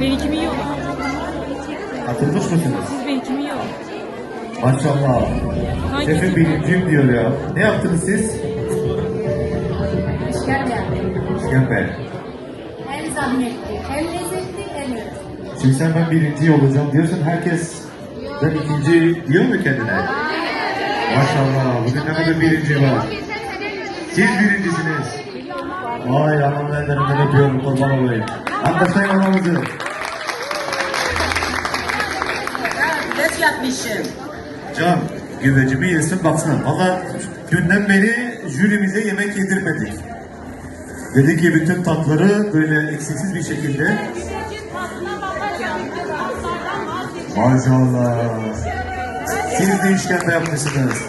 Benimkimi yiyor. Atılmış mısınız? Siz benimkimi yiyor. Maşallah. Hangi Şefim benimcim diyor ya. Ne yaptınız siz? İşkembe. İşkembe. Hem zahmetli, hem lezzetli, hem lezzetli. Şimdi sen ben birinci olacağım diyorsun. Herkes ben ikinci diyor mu kendine? Maşallah. Bugün ne kadar birinci var. Siz birincisiniz. Vay anam ellerinden öpüyorum kurban olayım. Anlaşayım anamızı. Geç yatmışım. Can güvecimi yesin baksın. Valla günden beri jürimize yemek yedirmedik. Dedi ki bütün tatları böyle eksiksiz bir şekilde. Maşallah. Siz de işkembe yapmışsınız.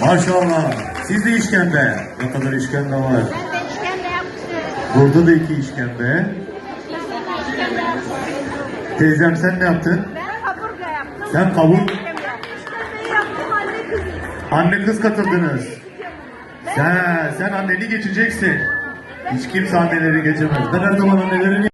Maşallah. Siz de işkembe. Ne kadar işkembe var. Burada da iki işkembe. Teyzem sen ne yaptın? Kaburga yaptım. Sen İşkembeyi yaptım, anne kızı. anne kız katıldınız. Sen, sen anneni geçeceksin. Hiç kimse anneleri geçemez. Ben her zaman annelerini